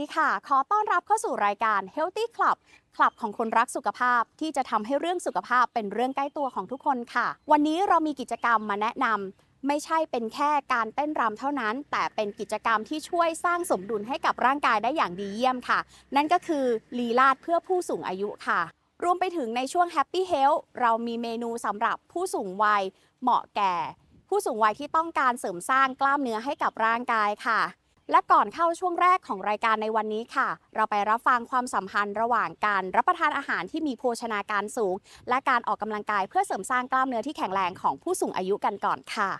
ดีค่ะ ขอต้อนรับเข้าสู่รายการ Healthy Club คลับของคนรักสุขภาพที่จะทำให้เรื่องสุขภาพเป็นเรื่องใกล้ตัวของทุกคนค่ะ วันนี้เรามีกิจกรรมมาแนะนำไม่ใช่เป็นแค่การเต้นรำเท่านั้น แต่เป็นกิจกรรมที่ช่วยสร้างสมดุลให้กับร่างกายได้อย่างดีเยี่ยมค่ะ นั่นก็คือลีลาดเพื่อผู้สูงอายุค่ะ รวมไปถึงในช่วง Happy Health เรามีเมนูสำหรับผู้สูงวัย เหมาะแก่ ผู้สูงวัยที่ต้องการเสริมสร้างกล้ามเนื้อให้กับร่างกายค่ะ และก่อนเข้าช่วงแรกของรายการในวันนี้ค่ะ เราไปรับฟังความสัมพันธ์ระหว่างการรับประทานอาหารที่มีโภชนาการสูง และการออกกำลังกายเพื่อเสริมสร้างกล้ามเนื้อที่แข็งแรงของผู้สูงอายุกันก่อนค่ะ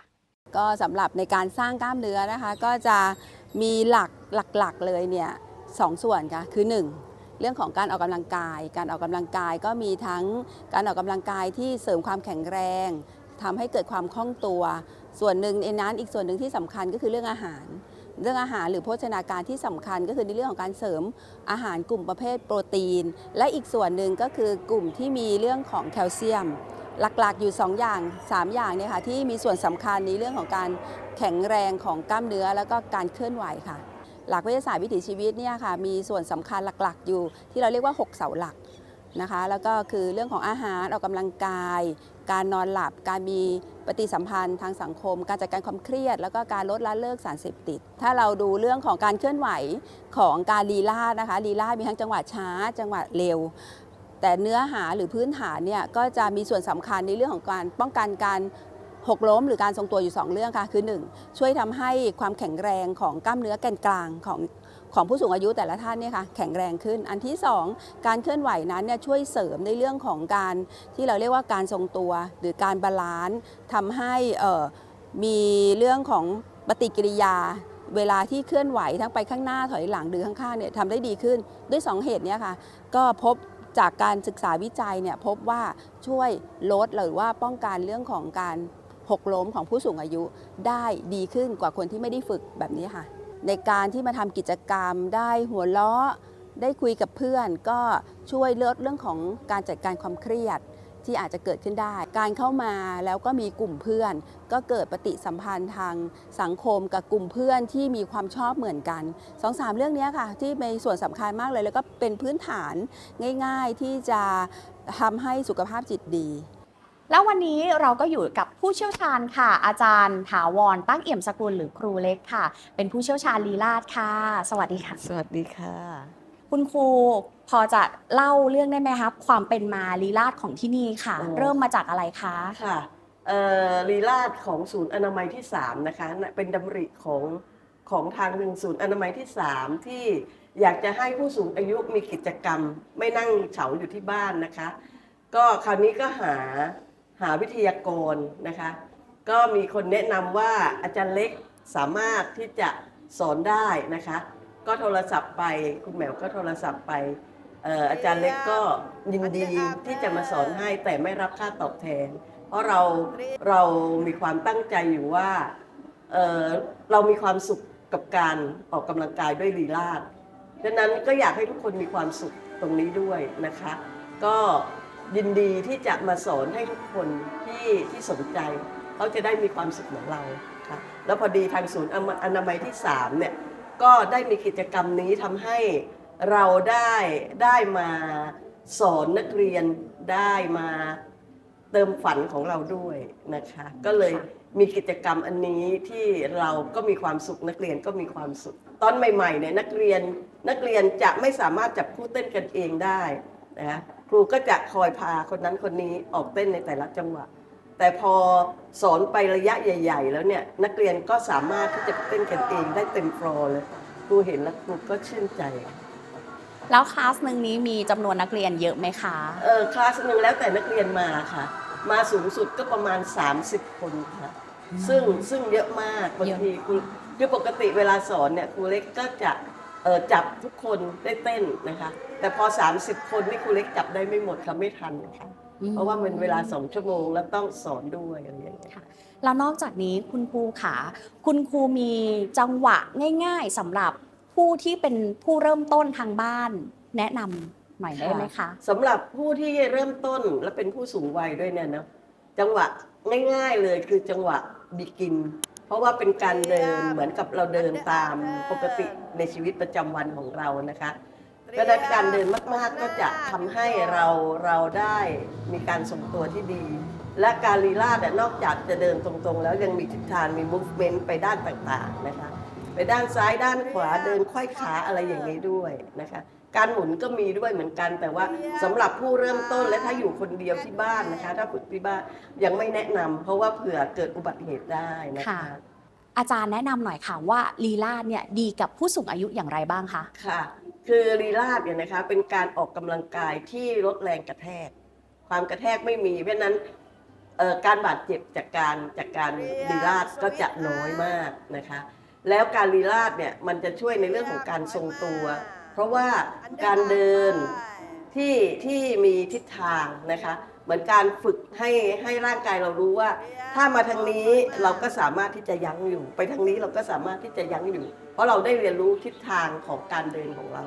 ก็สำหรับในการสร้างกล้ามเนื้อนะคะ ก็จะมีหลักหลักๆเลยเนี่ยสองส่วนค่ะคือ 1เรื่องของการออกกำลังกาย การออกกำลังกายก็มีทั้งการออกกำลังกายที่เสริมความแข็งแรงทำให้เกิดความคล่องตัว ส่วนหนึ่งในนั้นอีกส่วนหนึ่งที่สำคัญก็คือเรื่องอาหาร เรื่องอาหารหรือโภชนาการที่สำคัญก็คือในเรื่องของการเสริมอาหารกลุ่มประเภทโปรตีน และอีกส่วนหนึ่งก็คือกลุ่มที่มีเรื่องของแคลเซียม หลักๆอยู่ 2 อย่าง 3 อย่างเนี่ยค่ะที่มีส่วนสำคัญในเรื่องของการแข็งแรงของกล้ามเนื้อแล้วก็การเคลื่อนไหวค่ะ หลักวิทยาศาสตร์วิถีชีวิตเนี่ยค่ะมีส่วนสำคัญหลักๆ อยู่ที่เราเรียกว่า 6 เสาหลักนะคะแล้วก็คือเรื่องของอาหารออกกำลังกาย การนอนหลับ การมีปฏิสัมพันธ์ทางสังคม การจัดการความเครียด แล้วก็การลดละเลิกสารเสพติด ถ้าเราดูเรื่องของการเคลื่อนไหวของการลีลาดนะคะลีลาดมีทั้งจังหวะช้า จังหวะเร็ว แต่เนื้อหาหรือพื้นฐานเนี่ยก็จะมีส่วนสำคัญในเรื่องของการป้องกันการหกล้มหรือการทรงตัวอยู่ 2 เรื่องค่ะ คือ 1 ช่วยทำให้ความแข็งแรงของกล้ามเนื้อแกนกลางของ ของผู้สูงอายุแต่ละท่านเนี่ยค่ะแข็งแรงขึ้น อันที่ 2 การเคลื่อนไหวนั้นเนี่ยช่วยเสริมในเรื่องของการที่เราเรียกว่าการทรงตัว หรือการบาลานซ์ทำให้มีเรื่องของปฏิกิริยาเวลาที่เคลื่อนไหวทั้งไปข้างหน้าถอยหลังหรือข้างๆเนี่ยทำได้ดีขึ้นด้วยสองเหตุเนี้ค่ะก็พบจากการศึกษาวิจัยเนี่ยพบว่าช่วยลดหรือว่าป้องกันเรื่องของการหกล้มของผู้สูงอายุได้ดีขึ้นกว่าคนที่ไม่ได้ฝึกแบบนี้ค่ะ ในการที่มาทำกิจกรรมได้หัวเราะได้คุยกับเพื่อน ก็ช่วยลดเรื่องของการจัดการความเครียดที่อาจจะเกิดขึ้นได้ การเข้ามาแล้วก็มีกลุ่มเพื่อน ก็เกิดปฏิสัมพันธ์ทางสังคมกับกลุ่มเพื่อนที่มีความชอบเหมือนกันสองสามเรื่องนี้ค่ะ ที่มีส่วนสำคัญมากเลย แล้วก็เป็นพื้นฐานง่าย ๆที่จะทำให้สุขภาพจิตดี แล้ววันนี้เราก็อยู่กับผู้เชี่ยวชาญค่ะ อาจารย์ถาวรตั้งเอี่ยมสกุลหรือครูเล็กค่ะ เป็นผู้เชี่ยวชาญลีลาดค่ะ สวัสดีค่ะ สวัสดีค่ะ คุณครูพอจะเล่าเรื่องได้ไหมครับ ความเป็นมาลีลาดของที่นี่ค่ะ โอ้ เริ่มมาจากอะไรคะ ค่ะเอ่อลีลาดของศูนย์อนามัยที่ 3 นะคะน่ะเป็นดำริของของทางหนึ่งศูนย์อนามัยที่ 3 ที่อยากจะให้ผู้สูงอายุมีกิจกรรม ไม่นั่งเฉาอยู่ที่บ้านนะคะ ก็คราวนี้ก็หา หาวิทยากรนะคะ ก็มีคนแนะนำว่าอาจารย์เล็กสามารถที่จะสอนได้นะคะ ก็โทรศัพท์ไปคุณแหมวก็โทรศัพท์ไปอออาจารย์เล็กก็ยินดีที่จะมาสอนให้แต่ไม่รับค่าตอบแทน เพราะเราเรามีความตั้งใจอยู่ว่าเเรามีความสุขกับการออกกำลังกายด้วยลีลาดดังนั้นก็อยากให้ทุกคนมีความสุขตรงนี้ด้วยนะคะ ก็ ยินดีที่จะมาสอนให้ทุกคนที่ที่สนใจ เขาจะได้มีความสุขเหมือนเราค่ะแล้วพอดีทางศูนย์อนามัยที่3เนี่ยก็ได้มีกิจกรรมนี้ทำให้เราได้ได้มาสอนนักเรียนได้มาเติมฝันของเราด้วยนะคะ ก็เลยมีกิจกรรมอันนี้ที่เราก็มีความสุขนักเรียนก็มีความสุข ตอนใหม่ๆเนี่ยนักเรียนนักเรียนจะไม่สามารถจับคู่เต้นกันเองได้นะคะ ครูก็จะคอยพาคนนั้นคนนี้ออกเต้นในแต่ละจังหวะ แต่พอสอนไประยะใหญ่ ๆ แล้วเนี่ยนักเรียนก็สามารถที่จะเต้นกันเองได้เต็มฟลอร์เลยครูเห็นแล้วครูก็ชื่นใจ แล้วคลาสหนึ่งนี้มีจำนวนนักเรียนเยอะไหมคะเออคลาสหนึ่งแล้วแต่นักเรียนมาค่ะ มาสูงสุดก็ประมาณ 30 คนค่ะ ซึ่งซึ่งเยอะมากบางทีครูคือปกติเวลาสอนเนี่ยครูเล็กก็จะเอ่อ จับทุกคนได้เต้นนะคะ แต่พอ 30 คนนี่ครูเล็กจับได้ไม่หมดค่ะไม่ทันค่ะเพราะว่ามันเวลาสองชั่วโมงแล้วต้องสอนด้วยอะไรอย่างเงี้ยแล้วนอกจากนี้คุณครูขาคุณครูมีจังหวะง่ายๆสำหรับผู้ที่เป็นผู้เริ่มต้นทางบ้าน แนะนำหน่อยได้ไหมคะสำหรับผู้ที่เริ่มต้นและเป็นผู้สูงวัยด้วยเนี่ยนะจังหวะง่าย ๆเลยคือจังหวะบิกินเพ ราะว่าเป็นการเดินเหมือนกับเราเดินตามปกติในชีวิตประจำวันของเรานะคะก็ได้การเดินมากๆก็จะทำให้เราเราได้มีการทรงตัวที่ดี และการลีลาดเนี่ยนอกจากจะเดินตรงๆ แล้วยังมีทิศทางมี movement ไปด้านต่างๆนะคะ ไปด้านซ้ายด้านขวาเดินไขว้ขาอะไรอย่างนี้ด้วยนะคะ การหมุนก็มีด้วยเหมือนกัน แต่ว่าสำหรับผู้เริ่มต้นและถ้าอยู่คนเดียวที่บ้านนะคะ ถ้าฝึกที่บ้านยังไม่แนะนำเพราะว่าเผื่อเกิดอุบัติเหตุได้นะคะค่ะอาจารย์แนะนำหน่อยค่ะว่าลีลาดเนี่ยดีกับผู้สูงอายุอย่างไรบ้างคะค่ะคือลีลาดเนี่ยนะคะเป็นการออกกำลังกายที่ลดแรงกระแทก ความกระแทกไม่มีเพราะฉะนั้นเอ่อการบาดเจ็บจากการจากการลีลาดก็จะน้อยมากนะคะ แล้วการลีลาดเนี่ยมันจะช่วยในเรื่องของการทรงตัว เพราะว่าการเดินที่ที่มีทิศทางนะคะ เหมือนการฝึกให้ให้ร่างกายเรารู้ว่า ถ้ามาทางนี้เราก็สามารถที่จะยั้งอยู่ ไปทางนี้เราก็สามารถที่จะยั้งอยู่ เพราะเราได้เรียนรู้ทิศทางของการเดินของเรา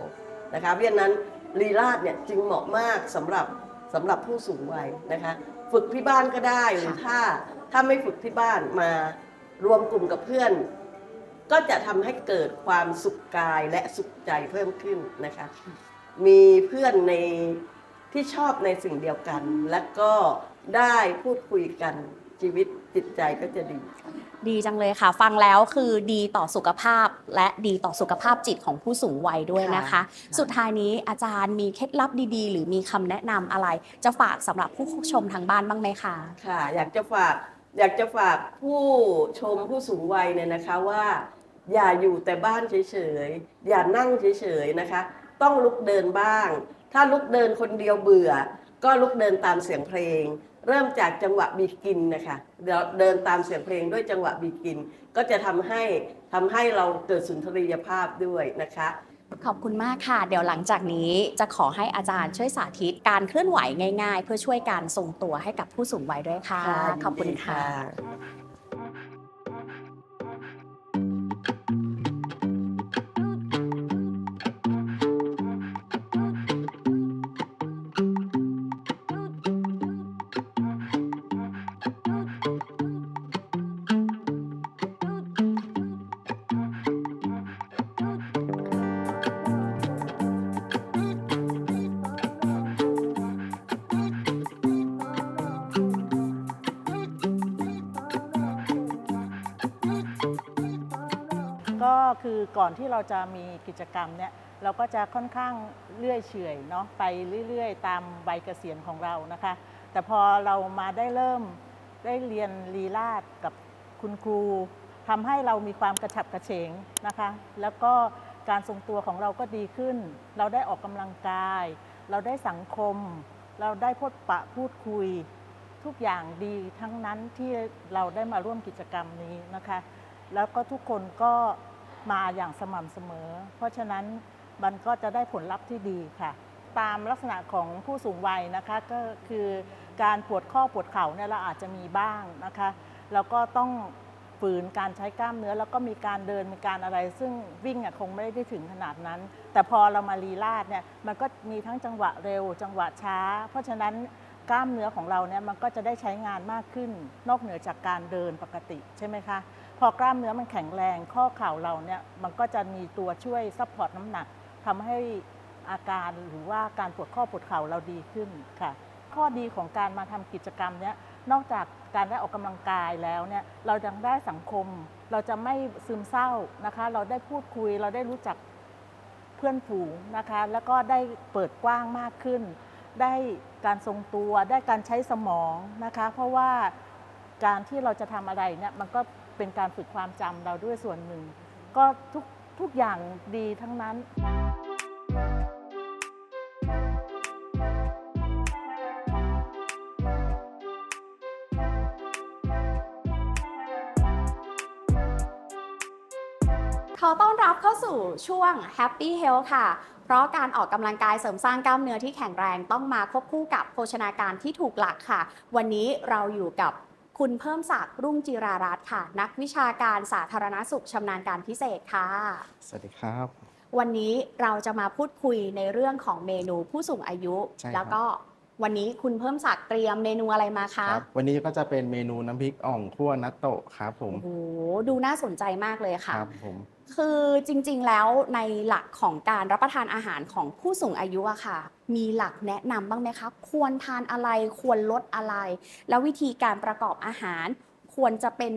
นะคะเพราะฉะนั้นลีลาดเนี่ยจึงเหมาะมากสำหรับสำหรับผู้สูงวัยนะคะ ฝึกที่บ้านก็ได้หรือถ้าถ้าไม่ฝึกที่บ้านมารวมกลุ่มกับเพื่อน ก็จะทำให้เกิดความสุขกายและสุขใจเพิ่มขึ้นนะคะ มีเพื่อนในที่ชอบในสิ่งเดียวกัน และก็ได้พูดคุยกันชีวิตจิตใจก็จะดีค่ะ ดีจังเลยค่ะ ฟังแล้วคือดีต่อสุขภาพและดีต่อสุขภาพจิตของผู้สูงวัยด้วยนะคะ ค่ะ สุดท้ายนี้อาจารย์มีเคล็ดลับดีๆ หรือมีคำแนะนำอะไร จะฝากสำหรับผู้ชมทางบ้านบ้างไหมคะ ค่ะอยากจะฝาก อยากจะฝากผู้ชมผู้สูงวัยเนี่ยนะคะว่า อย่าอยู่แต่บ้านเฉยๆ อย่านั่งเฉยๆนะคะ ต้องลุกเดินบ้าง ถ้าลุกเดินคนเดียวเบื่อ ก็ลุกเดินตามเสียงเพลง เริ่มจากจังหวะบีกินนะคะเดี๋ยวเดินตามเสียงเพลงด้วยจังหวะบีกิน ก็จะทำให้ทำให้เราเกิดสุนทรียภาพด้วยนะคะ ขอบคุณมากค่ะ เดี๋ยวหลังจากนี้จะขอให้อาจารย์ช่วยสาธิตการเคลื่อนไหวง่าย ๆ เพื่อช่วยการทรงตัวให้กับผู้สูงวัยด้วยค่ะ ขอบคุณค่ะ คือก่อนที่เราจะมีกิจกรรมเนี่ยเราก็จะค่อนข้างเลื่อยเฉยเนาะไปเรื่อยๆ ตามวัยเกษียณของเรานะคะ แต่พอเรามาได้เริ่มได้เรียนลีลาดกับคุณครูทำให้เรามีความกระฉับกระเฉงนะคะ แล้วก็การทรงตัวของเราก็ดีขึ้น เราได้ออกกำลังกาย เราได้สังคม เราได้พบปะพูดคุย ทุกอย่างดีทั้งนั้นที่เราได้มาร่วมกิจกรรมนี้นะคะ แล้วก็ทุกคนก็ มาอย่างสม่ำเสมอ เพราะฉะนั้นมันก็จะได้ผลลัพธ์ที่ดีค่ะ ตามลักษณะของผู้สูงวัยนะคะก็คือการปวดข้อปวดเข่าเนี่ยเราอาจจะมีบ้างนะคะแล้วก็ต้องฝืนการใช้กล้ามเนื้อ แล้วก็มีการเดินมีการอะไร ซึ่งวิ่งอะคงไม่ได้ถึงขนาดนั้น แต่พอเรามารีลาดเนี่ยมันก็มีทั้งจังหวะเร็ว จังหวะช้า เพราะฉะนั้นกล้ามเนื้อของเราเนี่ยมันก็จะได้ใช้งานมากขึ้น นอกเหนือจากการเดินปกติใช่ไหมคะ พอกล้ามเนื้อมันแข็งแรง ข้อเข่าเราเนี่ยมันก็จะมีตัวช่วยซัพพอร์ตน้ำหนักทำให้อาการหรือว่าการปวดข้อปวดเข่าเราดีขึ้นค่ะ ข้อดีของการมาทำกิจกรรมเนี้ยนอกจากการได้ออกกำลังกายแล้วเนี่ยเรายังได้สังคม เราจะไม่ซึมเศร้านะคะ เราได้พูดคุยเราได้รู้จักเพื่อนฝูงนะคะ แล้วก็ได้เปิดกว้างมากขึ้น ได้การทรงตัวได้การใช้สมองนะคะ เพราะว่าการที่เราจะทำอะไรเนี่ยมันก็ เป็นการฝึกความจำเราด้วยส่วนหนึ่ง ก็ทุกทุกอย่างดีทั้งนั้นขอต้อนรับเข้าสู่ช่วง Happy Health ค่ะ เพราะการออกกำลังกายเสริมสร้างกล้ามเนื้อที่แข็งแรงต้องมาควบคู่กับโภชนาการที่ถูกหลักค่ะ วันนี้เราอยู่กับ คุณเพิ่มศักดิ์รุ่งจิรารัตน์ค่ะ นักวิชาการสาธารณสุขชำนาญการพิเศษค่ะ สวัสดีครับ วันนี้เราจะมาพูดคุยในเรื่องของเมนูผู้สูงอายุ ใช่ครับ แล้วก็วันนี้คุณเพิ่มศักดิ์เตรียมเมนูอะไรมาคะครับ วันนี้ก็จะเป็นเมนูน้ำพริกอ่องคั่วนัตโตะครับผมโอ้โหดูน่าสนใจมากเลยค่ะ ครับผม คือจริงๆแล้วในหลักของการรับประทานอาหารของผู้สูงอายุอะค่ะ มีหลักแนะนำบ้างไหมคะ ควรทานอะไรควรลดอะไร แล้ววิธีการประกอบอาหารควรจะเป็น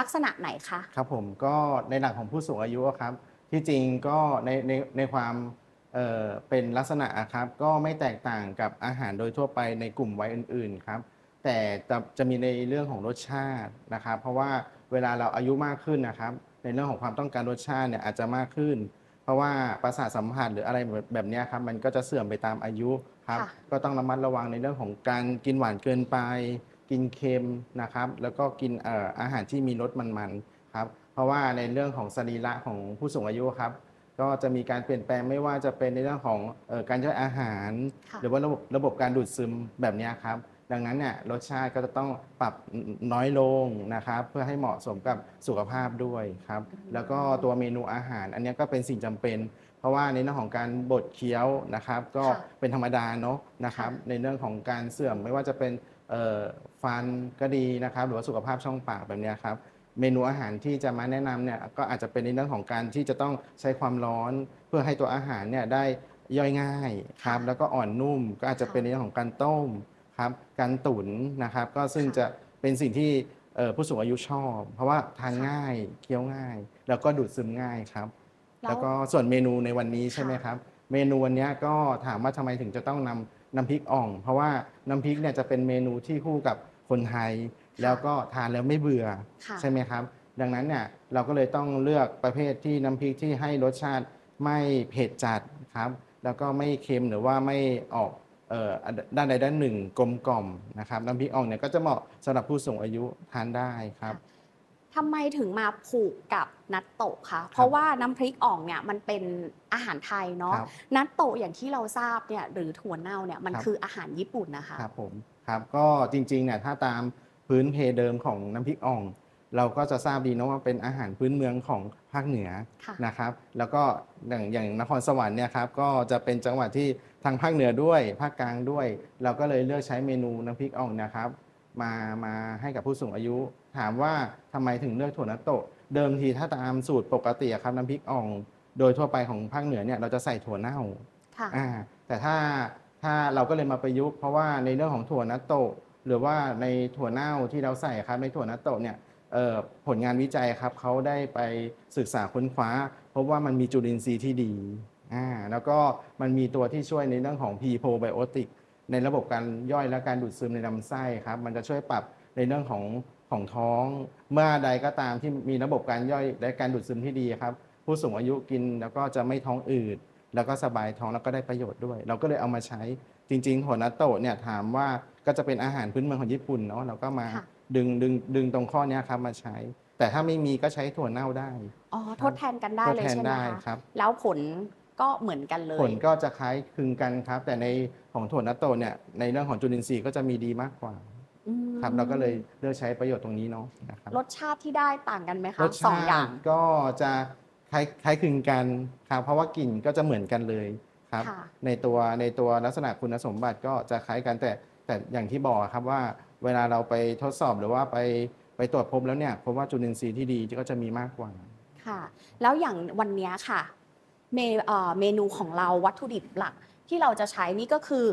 ลักษณะไหนคะครับผมก็ในหลักของผู้สูงอายุอะครับ ที่จริงก็ในในในความเอ่อเป็นลักษณะอะครับ ก็ไม่แตกต่างกับอาหารโดยทั่วไปในกลุ่มวัยอื่น ๆครับ แต่จะจะมีในเรื่องของรสชาตินะครับ เพราะว่าเวลาเราอายุมากขึ้นนะครับ ในเรื่องของความต้องการรสชาติเนี่ยอาจจะมากขึ้น เพราะว่าประสาทสัมผัสหรืออะไรแบบแบบเนี้ยครับมันก็จะเสื่อมไปตามอายุครับค่ะก็ต้องระมัดระวังในเรื่องของการกินหวานเกินไป กินเค็มนะครับ แล้วก็กินเอ่ออาหารที่มีรสมันๆครับ เพราะว่าในเรื่องของสรีระของผู้สูงอายุครับก็จะมีการเปลี่ยนแปลงไม่ว่าจะเป็นในเรื่องของเอ่อการย่อยอาหารค่ะหรือว่าระบบระบบการดูดซึมแบบเนี้ยครับ ดังนั้นเนี่ยรสชาติก็จะต้องปรับน้อยลงนะครับ เพื่อให้เหมาะสมกับสุขภาพด้วยครับ แล้วก็ตัวเมนูอาหาร อันเนี้ยก็เป็นสิ่งจำเป็น เพราะว่าในเรื่องของการบดเคี้ยวนะครับ ก็ค่ะเป็นธรรมดาเนาะนะครับค่ะในเรื่องของการเสื่อมไม่ว่าจะเป็นเอ่อฟันก็ดีนะครับ หรือว่าสุขภาพช่องปากแบบเนี้ยครับเมนูอาหารที่จะมาแนะนำเนี่ยก็อาจจะเป็นในเรื่องของการที่จะต้องใช้ความร้อนเพื่อให้ตัวอาหารเนี่ยได้ย่อยง่ายครับค่ะแล้วก็อ่อนนุ่มก็อาจจะค่ะเป็นในเรื่องของการต้ม ครับการตุ๋นนะครับก็ซึ่งค่ะจะเป็นสิ่งที่เอ่อผู้สูงอายุชอบ เพราะว่าทานค่ะง่ายเคี้ยวง่าย แล้วก็ดูดซึมง่ายครับ แล้วแล้วก็ส่วนเมนูในวันนี้ค่ะใช่ไหมครับ เมนูวันนี้ก็ถามว่าทำไมถึงจะต้องนำน้ำพริกอ่อง เพราะว่าน้ำพริกเนี่ยจะเป็นเมนูที่คู่กับคนไทย แล้วก็ทานแล้วไม่เบื่อค่ะใช่ไหมครับ ดังนั้นเนี่ยเราก็เลยต้องเลือกประเภทที่น้ำพริกที่ให้รสชาติไม่เผ็ดจัดครับ แล้วก็ไม่เค็มหรือว่าไม่ออกเอ่อ ด้านใดด้านหนึ่งกลมกล่อมนะครับน้ำพริกอ่องเนี่ยก็จะเหมาะสำหรับผู้สูงอายุทานได้ครับ ทำไมถึงมาผูกกับนัตโตะคะ เพราะว่าน้ำพริกอ่องเนี่ยมันเป็นอาหารไทยเนาะ ครับนัตโตะอย่างที่เราทราบเนี่ยหรือถั่วเน่าเนี่ยมันครับ คืออาหารญี่ปุ่นนะคะ ครับผมครับก็จริงๆเนี่ยถ้าตามพื้นเพเดิมของน้ำพริกอ่อง เราก็จะทราบดีนะว่าเป็นอาหารพื้นเมืองของภาคเหนือค่ะนะครับ แล้วก็อย่างอย่างนครสวรรค์เนี่ยครับก็จะเป็นจังหวัดที่ทางภาคเหนือด้วย ภาคกลางด้วย เราก็เลยเลือกใช้เมนูน้ำพริกอ่องนะครับ มามาให้กับผู้สูงอายุ ถามว่าทำไมถึงเลือกถั่วนัตโตะเดิมทีถ้าตามสูตรปกติอะครับน้ำพริกอ่องโดยทั่วไปของภาคเหนือเนี่ยเราจะใส่ถั่วเน่าค่ะอ่าแต่ถ้าถ้าเราก็เลยมาประยุกต์เพราะว่าในเรื่องของถั่วนัตโตะหรือว่าในถั่วเน่าที่เราใส่ครับในถั่วนัตโตะเนี่ยเอ่อ ผลงานวิจัยครับเขาได้ไปศึกษาค้นคว้า พบว่ามันมีจุลินทรีย์ที่ดีแล้วก็มันมีตัวที่ช่วยในเรื่องของ p r o b i o t i c ในระบบการย่อยและการดูดซึมในลำไส้ครับ มันจะช่วยปรับในเรื่องของของท้อง เมื่อใดก็ตามที่มีระบบการย่อยและการดูดซึมที่ดีครับ ผู้สูงอายุกินแล้วก็จะไม่ท้องอืดแล้วก็สบายท้องแล้วก็ได้ประโยชน์ด้วย เราก็เลยเอามาใช้จริงๆถั่วนัตโตะเนี่ยถามว่า ก็จะเป็นอาหารพื้นเมืองของญี่ปุ่นเนาะเราก็มาค่ะ ดึงดึงดึงตรงข้อเนี้ยครับมาใช้ แต่ถ้าไม่มีก็ใช้ถั่วเน่าได้อ๋อทดแทนกันได้ทดเลยแทนใช่ไหมได้คะครับ แล้วผลก็เหมือนกันเลยผลก็จะคล้ายคลึงกันครับ แต่ในของถั่วนัตโตะเนี่ยในเรื่องของจุลินทรีย์ก็จะมีดีมากกว่าอืมครับเราก็เลยเลือกใช้ประโยชน์ตรงนี้เนาะนะครับรสชาติที่ได้ต่างกันไหมคะรสสองชาอย่าติงก็จะคล้ายคล้ายคลึงกันครับเพราะว่ากลิ่นก็จะเหมือนกันเลยครับ ค่ะ ในตัวในตัวลักษณะคุณสมบัติก็จะคล้ายกันแต่ แต่อย่างที่บอกครับว่าเวลาเราไปทดสอบหรือว่าไปไปตรวจพบแล้วเนี่ยพบว่าจุลินทรีย์ที่ดีก็จะมีมากกว่า ค่ะ แล้วอย่างวันเนี้ยค่ะ เมเอ่อเมนูของเราวัตถุดิบหลักที่เราจะใช้นี่ก็คือ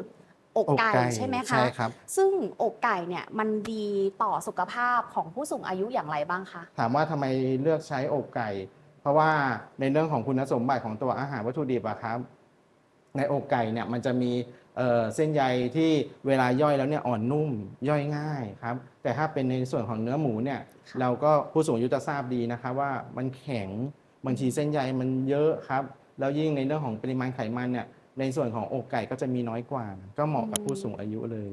อกไก่อกไก่ใช่ไหมคะใช่ครับ ซึ่งอกไก่เนี่ยมันดีต่อสุขภาพของผู้สูงอายุอย่างไรบ้างคะถามว่าทำไมเลือกใช้อกไก่ เพราะว่าในเรื่องของคุณสมบัติของตัวอาหารวัตถุดิบอะครับ ในอกไก่เนี่ยมันจะมี เอ่อเส้นใยที่เวลาย่อยแล้วเนี่ยอ่อนนุ่มย่อยง่ายครับ แต่ถ้าเป็นในส่วนของเนื้อหมูเนี่ยค่ะเราก็ผู้สูงอายุจะทราบดีนะครับว่ามันแข็งบางทีเส้นใยมันเยอะครับแล้วยิ่งในเรื่องของปริมาณไขมันเนี่ยในส่วนของอกไก่ก็จะมีน้อยกว่า ก็เหมาะกับผู้สูงอายุเลย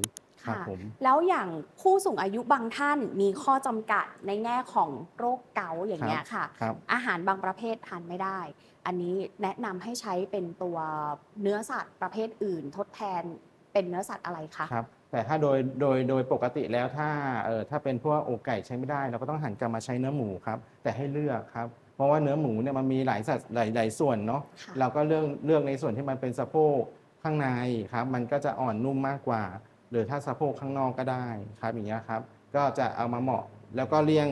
ครับค่ะผมแล้วอย่างผู้สูงอายุบางท่านมีข้อจำกัดในแง่ของโรคเกาต์อย่างเงี้ยค่ะครับอาหารบางประเภททานไม่ได้ อันนี้แนะนำให้ใช้เป็นตัวเนื้อสัตว์ประเภทอื่น ทดแทนเป็นเนื้อสัตว์อะไรคะครับแต่ถ้าโดยโดยโดยปกติแล้วถ้าเออถ้าเป็นพวกอกไก่ใช้ไม่ได้เราก็ต้องหันกลับมาใช้เนื้อหมูครับ แต่ให้เลือกครับ เพราะว่าเนื้อหมูเนี่ยมันมีหลายสัดหลายหลายส่วนเนาะค่ะเราก็เลือกเลือกในส่วนที่มันเป็นสะโพกข้างในครับ มันก็จะอ่อนนุ่มมากกว่า หรือถ้าสะโพกข้างนอกก็ได้ครับอย่างเงี้ยครับก็จะเอามาเหมาะแล้วก็เลี่ยง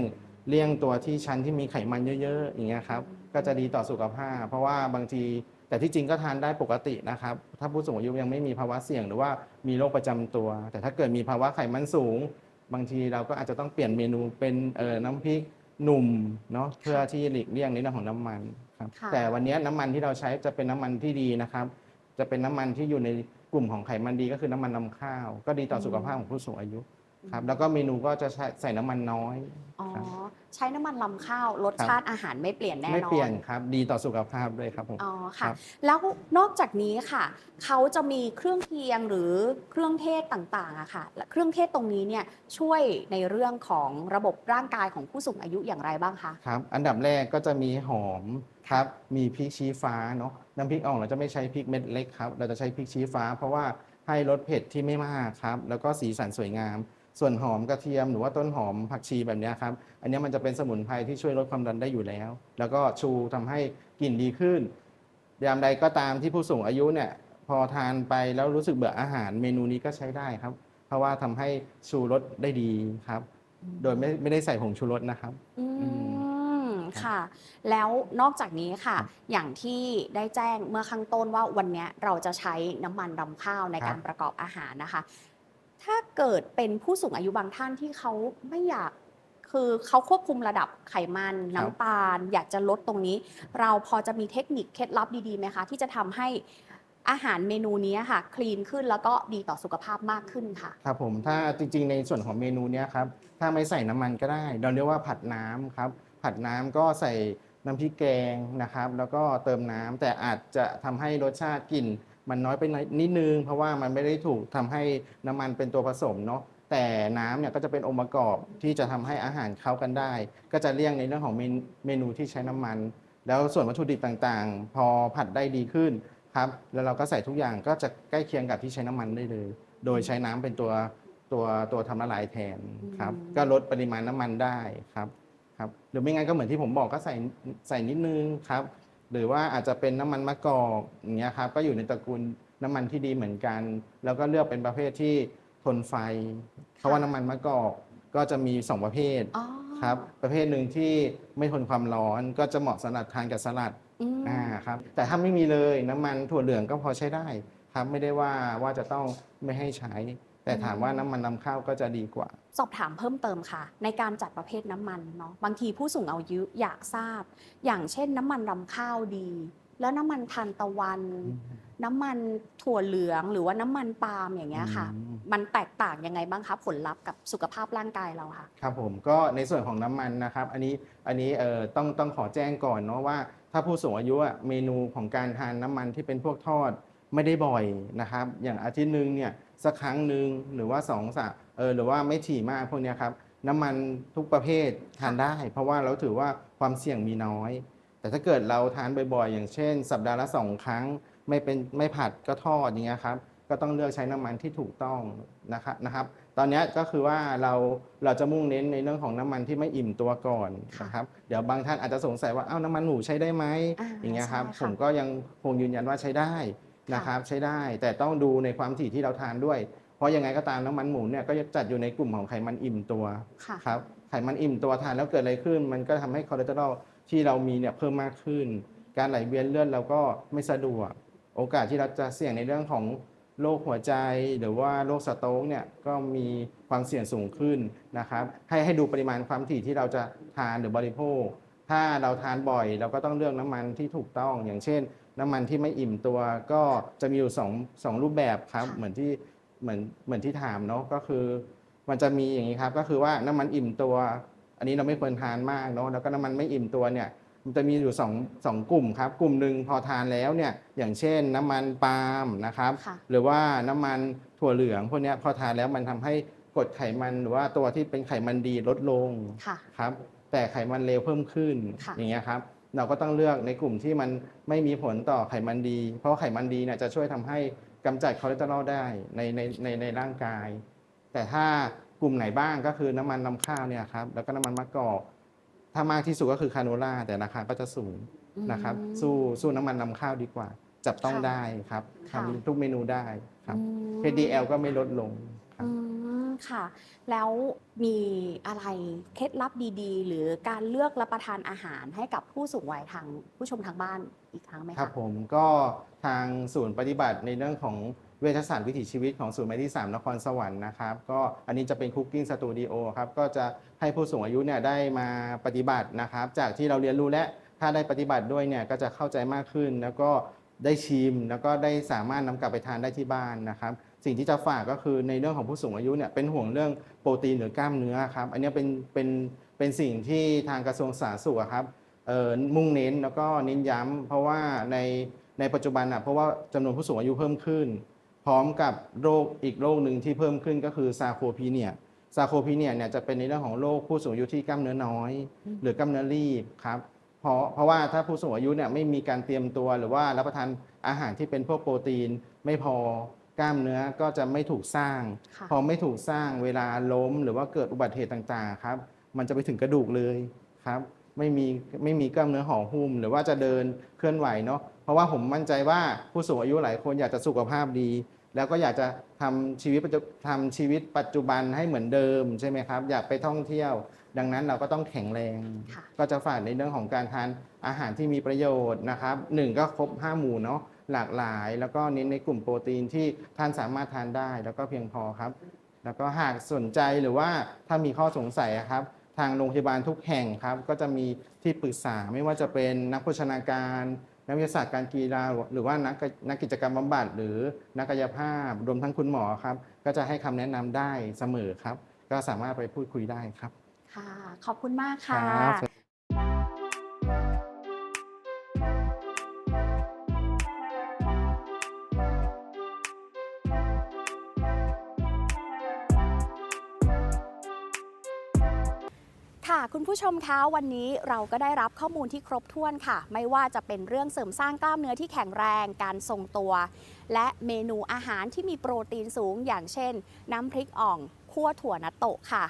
เลี่ยงตัวที่ชั้นที่มีไขมันเยอะๆอย่างเงี้ยครับก็จะดีต่อสุขภาพ เพราะว่าบางทีแต่ที่จริงก็ทานได้ปกตินะครับ ถ้าผู้สูงอายุยังไม่มีภาวะเสี่ยงหรือว่ามีโรคประจำตัว แต่ถ้าเกิดมีภาวะไขมันสูง บางทีเราก็อาจจะต้องเปลี่ยนเมนูเป็นเอ่อน้ำพริกหนุ่มเนาะเพื่อที่หลีกเลี่ยงในเรื่องของน้ำมันครับค่ะแต่วันนี้น้ำมันที่เราใช้จะเป็นน้ำมันที่ดีนะครับ จะเป็นน้ำมันที่อยู่ในกลุ่มของไขมันดีก็คือน้ำมันนำข้าว ก็ดีต่อสุขภาพของผู้สูงอายุครับแล้วก็เมนูก็จะใช้ใส่น้ำมันน้อยอ๋อครับใช้น้ำมันลำข้าวรสครับชาติอาหารไม่เปลี่ยนแน่นอนไม่เปลี่ยนครับ ดีต่อสุขภาพด้วยครับผมอ๋อครัค่ะบแล้วนอกจากนี้ค่ะ เขาจะมีเครื่องเคียงหรือเครื่องเทศต่างๆอะค่ะและเครื่องเทศตรงนี้เนี่ยช่วยในเรื่องของระบบร่างกายของผู้สูงอายุอย่างไรบ้างคะครับ อันดับแรกก็จะมีหอม ครับ มีพริกชี้ฟ้าเนาะน้ำพริกอ่องเราจะไม่ใช้พริกเม็ดเล็กครับ เราจะใช้พริกชี้ฟ้า เพราะว่าให้รสเผ็ดที่ไม่มากครับ แล้วก็สีสันสวยงาม ส่วนหอมกระเทียมหรือว่าต้นหอมผักชีแบบนี้ครับ อันนี้มันจะเป็นสมุนไพรที่ช่วยลดความดันได้อยู่แล้ว แล้วก็ชูทำให้กลิ่นดีขึ้นยามใดก็ตามที่ผู้สูงอายุเนี่ยพอทานไปแล้วรู้สึกเบื่ออาหารเมนูนี้ก็ใช้ได้ครับ เพราะว่าทำให้ชูรสได้ดีครับ โดยไม่ไม่ได้ใส่ผงชูรสนะครับ อือืม ค่ะ แล้วนอกจากนี้ค่ะครับอย่างที่ได้แจ้งเมื่อข้างต้นว่าวันเนี้ยเราจะใช้น้ำมันรำข้าวในครับการประกอบอาหารนะคะ ถ้าเกิดเป็นผู้สูงอายุบางท่านที่เขาไม่อยากคือเขาควบคุมระดับไขมันน้ำตาล อยากจะลดตรงนี้ เราพอจะมีเทคนิคเคล็ดลับดีๆไหมคะ ที่จะทำให้อาหารเมนูนี้ค่ะ คลีนขึ้นแล้วก็ดีต่อสุขภาพมากขึ้นค่ะ ครับผมถ้าจริงๆในส่วนของเมนูเนี้ยครับถ้าไม่ใส่น้ำมันก็ได้ เราเรียกว่าผัดน้ำครับ ผัดน้ำก็ใส่น้ำพริกแกงนะครับ แล้วก็เติมน้ำแต่อาจจะทำให้รสชาติกลิ่นมันน้อยไปหน่อยนิดนึง เพราะว่ามันไม่ได้ถูกทำให้น้ำมันเป็นตัวผสมเนาะแต่น้ำเนี่ยก็จะเป็นองค์ประกอบที่จะทำให้อาหารเข้ากันได้ ก็จะเลี่ยงในเรื่องของเมนเมนูที่ใช้น้ำมัน แล้วส่วนวัตถุดิบต่างๆ พอผัดได้ดีขึ้นครับแล้วเราก็ใส่ทุกอย่างก็จะใกล้เคียงกับที่ใช้น้ำมันได้เลย โดยใช้น้ำเป็นตัวตัวตัวทำละลายแทนครับอืมก็ลดปริมาณน้ำมันได้ครับ ครับหรือไม่งั้นก็เหมือนที่ผมบอกก็ใส่ใส่นิดนึงครับ หรือว่าอาจจะเป็นน้ำมันมะกอกอย่างเงี้ยครับก็อยู่ในตระกูลน้ำมันที่ดีเหมือนกัน แล้วก็เลือกเป็นประเภทที่ทนไฟ เพราะว่าน้ำมันมะกอกก็จะมีสองประเภทอ๋อครับประเภทหนึ่งที่ไม่ทนความร้อนก็จะเหมาะสำหรับทานกับสลัดอืมอ่าครับแต่ถ้าไม่มีเลยน้ำมันถั่วเหลืองก็พอใช้ได้ครับไม่ได้ว่าว่าจะต้องไม่ให้ใช้ แต่ถามว่าน้ำมันนำเข้าก็จะดีกว่า สอบถามเพิ่มเติมค่ะ ในการจัดประเภทน้ำมันเนาะบางทีผู้สูงอายุอยากทราบ อย่างเช่นน้ำมันรำข้าวดี แล้วน้ำมันทานตะวัน น้ำมันถั่วเหลืองหรือว่าน้ำมันปาล์มอย่างเงี้ยค่ะอืมมันแตกต่างยังไงบ้างคะผลลัพธ์กับสุขภาพร่างกายเราค่ะ ครับผมก็ในส่วนของน้ำมันนะครับ อันนี้อันนี้เอ่อต้องต้องขอแจ้งก่อนเนาะว่า ถ้าผู้สูงอายุอะเมนูของการทานน้ำมันที่เป็นพวกทอดไม่ได้บ่อยนะครับ อย่างอาทิตย์หนึ่งเนี่ย สักครั้งหนึ่งหรือว่าสองสามเออหรือว่าไม่ถี่มากพวกเนี้ยครับน้ำมันทุกประเภททานได้ เพราะว่าเราถือว่าความเสี่ยงมีน้อย แต่ถ้าเกิดเราทานบ่อยๆ อย่างเช่น สัปดาห์ละสองครั้ง ไม่เป็นไม่ผัดก็ทอดอย่างเงี้ยครับก็ต้องเลือกใช้น้ำมันที่ถูกต้องนะครับนะครับ ตอนเนี้ยก็คือว่าเราเราจะมุ่งเน้นในเรื่องของน้ำมันที่ไม่อิ่มตัวก่อนค่ะนะครับ เดี๋ยวบางท่านอาจจะสงสัยว่าเอ้าน้ำมันหมูใช้ได้ไหมอ่าอย่างเงี้ยครับใช่ค่ะผมก็ยังคงยืนยันว่าใช้ได้ นะครับใช้ได้แต่ต้องดูในความถี่ที่เราทานด้วย เพราะยังไงก็ตามน้ำมันหมูเนี่ยก็จะจัดอยู่ในกลุ่มของไขมันอิ่มตัวค่ะครับไขมันอิ่มตัวทานแล้วเกิดอะไรขึ้น มันก็ทำให้คอเลสเตอรอลที่เรามีเนี่ยเพิ่มมากขึ้น การไหลเวียนเลือดเราก็ไม่สะดวก โอกาสที่เราจะเสี่ยงในเรื่องของโรคหัวใจหรือว่าโรคสโตรกเนี่ยก็มีความเสี่ยงสูงขึ้นนะครับ ให้ให้ดูปริมาณความถี่ที่เราจะทานหรือบริโภค ถ้าเราทานบ่อย เราก็ต้องเลือกน้ำมันที่ถูกต้อง อย่างเช่น น้ำมันที่ไม่อิ่มตัวก็จะมีอยู่สองสองรูปแบบครับค่ะเหมือนที่เหมือนเหมือนที่ถามเนาะก็คือ มันจะมีอย่างนี้ครับ ก็คือว่าน้ำมันอิ่มตัว อันนี้เราไม่ควรทานมากเนาะแล้วก็น้ำมันไม่อิ่มตัวเนี่ยมันจะมีอยู่สองสองกลุ่มครับ กลุ่มหนึ่งพอทานแล้วเนี่ยอย่างเช่น น้ำมันปาล์มนะครับค่ะหรือว่าน้ำมันถั่วเหลืองพวกเนี้ยพอทานแล้วมันทำให้กรดไขมันหรือว่าตัวที่เป็นไขมันดีลดลงค่ะครับ แต่ไขมันเลวเพิ่มขึ้นค่ะอย่างเงี้ยครับ เราก็ต้องเลือกในกลุ่มที่มันไม่มีผลต่อไขมันดี เพราะว่าไขมันดีเนี่ยจะช่วยทำให้กำจัดคอเลสเตอรอลได้ในในในในร่างกาย แต่ถ้ากลุ่มไหนบ้างก็คือน้ำมันนำข้าวเนี่ยครับแล้วก็น้ำมันมะกอกถ้ามากที่สุดก็คือคาโนล่าแต่ราคาก็จะสูงนะครับอืมสู้สู้น้ำมันนำข้าวดีกว่า จับต้องค่ะได้ครับค่ะทำทุกเมนูได้ครับอืม HDL ก็ไม่ลดลงครับอืม ค่ะ แล้วมีอะไรเคล็ดลับดีๆ หรือการเลือกรับประทานอาหารให้กับผู้สูงวัยทางผู้ชมทางบ้านอีกครั้งไหมครับผมก็ทางศูนย์ปฏิบัติในเรื่องของเวชศาสตร์วิถีชีวิตของศูนย์ไม้ที่ 3 นครสวรรค์นะครับ ก็อันนี้จะเป็นคุกกิ้งสตูดิโอครับ ก็จะให้ผู้สูงอายุเนี่ยได้มาปฏิบัตินะครับ จากที่เราเรียนรู้และถ้าได้ปฏิบัติด้วยเนี่ยก็จะเข้าใจมากขึ้น แล้วก็ได้ชิมแล้วก็ได้สามารถนำกลับไปทานได้ที่บ้านนะครับ สิ่งที่จะฝากก็คือในเรื่องของผู้สูงอายุเนี่ยเป็นห่วงเรื่องโปรตีนหรือกล้ามเนื้อครับอันนี้เป็นเป็นเป็นสิ่งที่ทางกระทรวงสาธารณสุขอะครับเอ่อมุ่งเน้นแล้วก็เน้นย้ำเพราะว่าในในปัจจุบันอะเพราะว่าจำนวนผู้สูงอายุเพิ่มขึ้น พร้อมกับโรคอีกโรคหนึ่งที่เพิ่มขึ้นก็คือซาโคพีเนียซาโคพีเนียเนี่ยจะเป็นในเรื่องของโรคผู้สูงอายุที่กล้ามเนื้อน้อย หรือกล้ามเนื้อรีบครับเพราะเพราะว่าถ้าผู้สูงอายุเนี่ยไม่มีการเตรียมตัวหรือว่ารับประทานอาหารที่เป็นพวกโปรตีนไม่พอ กล้ามเนื้อก็จะไม่ถูกสร้างค่ะพอไม่ถูกสร้างเวลาล้มหรือว่าเกิดอุบัติเหตุต่างๆครับ มันจะไปถึงกระดูกเลยครับ ไม่มีไม่มีกล้ามเนื้อห่อหุ้ม หรือว่าจะเดินเคลื่อนไหวเนาะเพราะว่าผมมั่นใจว่าผู้สูงอายุหลายคนอยากจะสุขภาพดี แล้วก็อยากจะทำชีวิตปัจจุทำชีวิตปัจจุบันให้เหมือนเดิมใช่ไหมครับ อยากไปท่องเที่ยว ดังนั้นเราก็ต้องแข็งแรงค่ะก็จะฝากในเรื่องของการทานอาหารที่มีประโยชน์นะครับหนึ่งก็ครบ5หมู่เนาะ หลากหลาย แล้วก็เน้นในกลุ่มโปรตีนที่ท่านสามารถทานได้ แล้วก็เพียงพอครับ แล้วก็หากสนใจหรือว่าถ้ามีข้อสงสัยอะครับ ทางโรงพยาบาลทุกแห่งครับ ก็จะมีที่ปรึกษาไม่ว่าจะเป็นนักโภชนาการนักวิทยาศาสตร์การกีฬาหรือว่านักนักกิจกรรมบำบัดหรือนักกายภาพรวมทั้งคุณหมอครับ ก็จะให้คำแนะนำได้เสมอครับ ก็สามารถไปพูดคุยได้ครับ ค่ะ ขอบคุณมากค่ะ ค่ะ คุณผู้ชมคะวันนี้เราก็ได้รับข้อมูลที่ครบถ้วนค่ะ ไม่ว่าจะเป็นเรื่องเสริมสร้างกล้ามเนื้อที่แข็งแรง การทรงตัว และเมนูอาหารที่มีโปรตีนสูง อย่างเช่น น้ำพริกอ่องคั่วถั่วนัตโตะค่ะ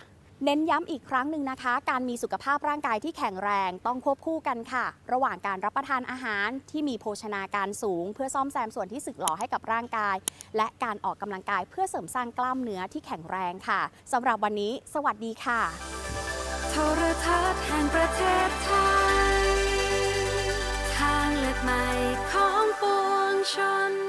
เน้นย้ำอีกครั้งหนึ่งนะคะ การมีสุขภาพร่างกายที่แข็งแรงต้องควบคู่กันค่ะ ระหว่างการรับประทานอาหารที่มีโภชนาการสูง เพื่อซ่อมแซมส่วนที่สึกหรอให้กับร่างกาย และการออกกำลังกายเพื่อเสริมสร้างกล้ามเนื้อที่แข็งแรงค่ะสำหรับวันนี้ สวัสดีค่ะ ทรทัศน์แห่งประเทศไทย ทางเลือกใหม่ของปวงชน